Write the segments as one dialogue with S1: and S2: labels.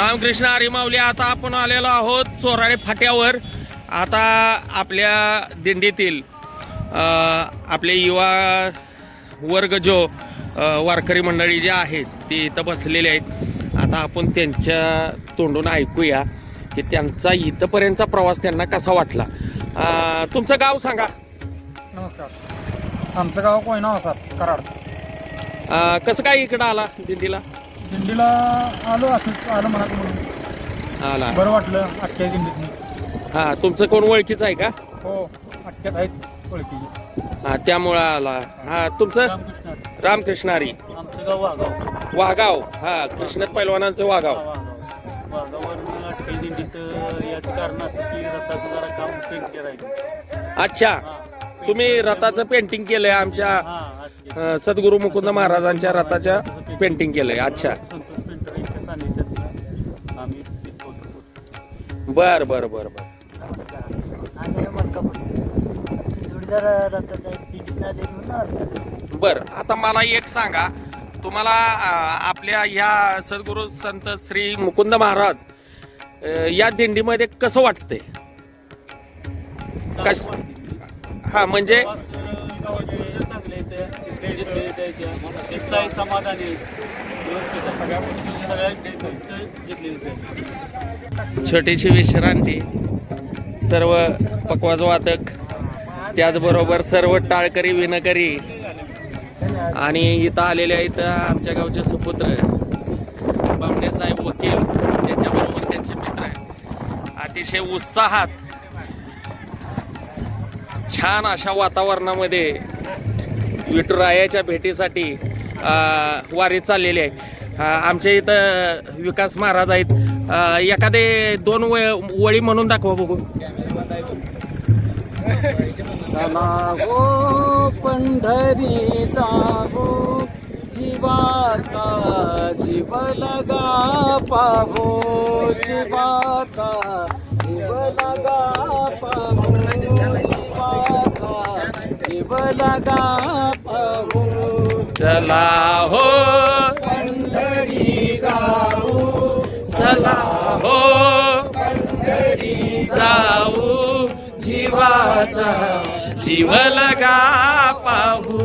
S1: रामकृष्ण हरी माऊली आता आपण आलेलो आहोत चोराळे फाट्यावर. आता आपल्या दिंडीतील आपले युवा वर्ग जो वारकरी मंडळी जे आहेत ते इथं बसलेले आहेत. आता आपण त्यांच्या तोंडून ऐकूया की त्यांचा इथंपर्यंतचा प्रवास त्यांना कसा वाटला. तुमचं गाव सांगा.
S2: नमस्कार. आमचं गाव कोयना वसात कराड.
S1: कसं काय इकडं आला दिंडीला?
S2: दिंडीला आलो असंच आलं म्हणा म्हणून.
S1: आला
S2: बरं वाटलं अख्ख्या दिंडीत
S1: हा तुमचं कोण ओळखीचं आहे का?
S2: हो अख्ख्यात आहेत ओळखीची.
S1: हा त्यामुळं आला. हा तुमचं?
S2: रामकृष्ण
S1: रामकृष्णारी.
S2: आमचं गाव वाघाव.
S1: वाघाव. हा कृष्णात पैलवानांचं वाघाव.
S2: वाघावर अख्ख्या दिंडीत याचं कारण असं की रथाचं जरा काम पेंट करायचं
S1: अच्छा. तुम्ही रथाचं पेंटिंग केलंय आमच्या सद्गुरु सद्गुरू मुकुंद महाराजांच्या रथाच्या पेंटिंग केलंय. अच्छा.
S2: संतोष पेंटर यांच्या आम्ही तिथं होतो.
S1: बर बर बर बर.
S2: जोडीदार
S1: बर आता मला एक सांगा. तुम्हाला आपल्या या सद्गुरू संत श्री मुकुंद महाराज या दिंडीमध्ये कसं वाटतंय? कश हा म्हणजे
S2: समाधानी
S1: छोटीशी विश्रांती सर्व पकवाज वादक त्याचबरोबर सर्व टाळकरी विनकरी आणि इथं आलेले आहेत आमच्या गावचे सुपुत्र बामणेसाहेब वकील त्यांच्याबरोबर त्यांचे मित्र अतिशय उत्साहात छान अशा वातावरणामध्ये विठुरायाच्या भेटीसाठी वारी चाललेली आहे. आमच्या इथं विकास महाराज आहेत. एखादे दोन व- वळी म्हणून दाखवा बघू.
S2: चला गो पंढरीचा गो जीवाचा जीव लगा पाहो. जीवाचा जीव लगा पाहो. जीवाचा जीव लगा पागो
S1: चला हो.
S2: पंढरी जाऊ
S1: चला हो. जाऊ जीवाचा जीव लगा पाहू.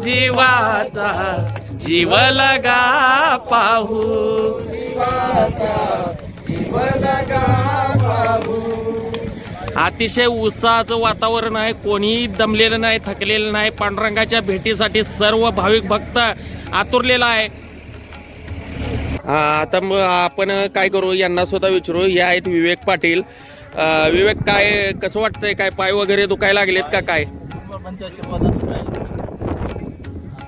S1: जीवाचा जीव लगा पाहू.
S2: जीव लगा
S1: अतिशय उत्साहाचं वातावरण आहे. कोणीही दमलेलं नाही थकलेलं नाही. पांडुरंगाच्या भेटीसाठी सर्व भाविक भक्त आतुरलेला आहे. आता मग आपण काय करू? यांना सुद्धा विचारू. या आहेत विवेक पाटील. विवेक काय कसं वाटतंय? काय पाय वगैरे दुखायला लागलेत का काय?
S2: बाबांच्या आणि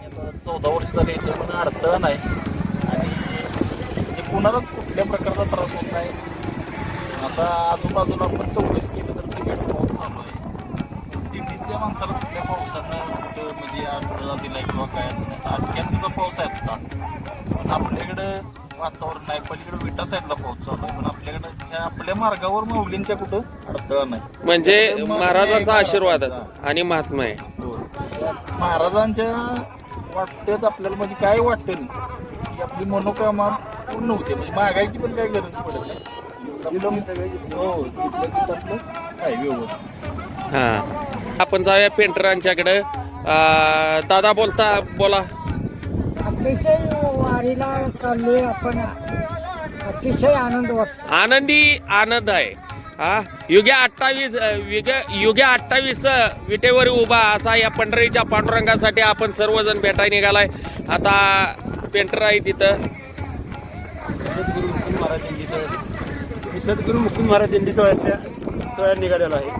S2: आता चौदा वर्ष झाले इथे पण अडथळा नाही. आणि म्हणजे कोणालाच कुठल्या प्रकारचा त्रास होत नाही. आता आजूबाजूला आपण चौकशी केली तर सगळे पाऊस चालू आहे. दिंडीतल्या माणसाला कुठल्या पावसानं कुठं म्हणजे अडथळा दिलाय किंवा काय असं नाही. अटक्यात सुद्धा पाऊस आहे आता. पण आपल्याकडं वातावरण नाही. पलीकडे विटा साईडला पाऊस चालू आहे. पण आपल्याकडं आपल्या मार्गावर माऊलींच्या कुठं अडथळा नाही.
S1: म्हणजे महाराजांचा आशीर्वाद आणि महात्मा आहे.
S2: महाराजांच्या वाटतेत आपल्याला म्हणजे काय वाटेल की आपली मनोकामना पूर्ण होते. म्हणजे मागायची पण काही गरज पडत नाही. हो
S1: हा. आपण जाऊया पेंटरांच्याकडे दादा बोलता बोला.
S3: अतिशय वारीला चाललोय आपण. अतिशय आनंद वाटतो.
S1: आनंदी आनंद आहे. हा. युग्या अठ्ठावीस युग्या युग्या अठ्ठावीस विटेवर उभा असा या पंढरीच्या पांडुरंगासाठी आपण सर्वजण भेटाय निघालाय. आता पेंटर आहे तिथं
S2: मुकुंद महाराज दिंडी सोहळ्यात मी सद्गुरू मुकुंद महाराज दिंडी सोहळ्याच्या सोहळ्यात निघालेलो आहे.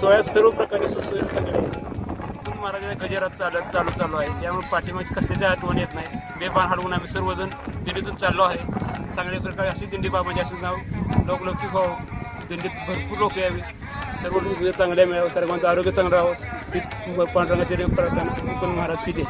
S2: सोहळ्यात सर्व प्रकारचे सुसोय झालेले आहे मुकुंद महाराजांच्या गजरात चालत चालू चालू आहे. त्यामुळे पाठीमागची कसल्याची आठवण येत नाही. बेबान हलवून आम्ही सर्वजण दिंडीतून चाललो आहे. चांगल्या प्रकारे अशी दिंडी बाबाची असं नाव लोकलौकिक व्हावं दिंडीत भरपूर लोक यावी. सर्व चांगल्या मिळावं सर्वांचं आरोग्य चांगलं राहावं. पांडुरंगाचे प्रार्थना मुकुंद महाराज किती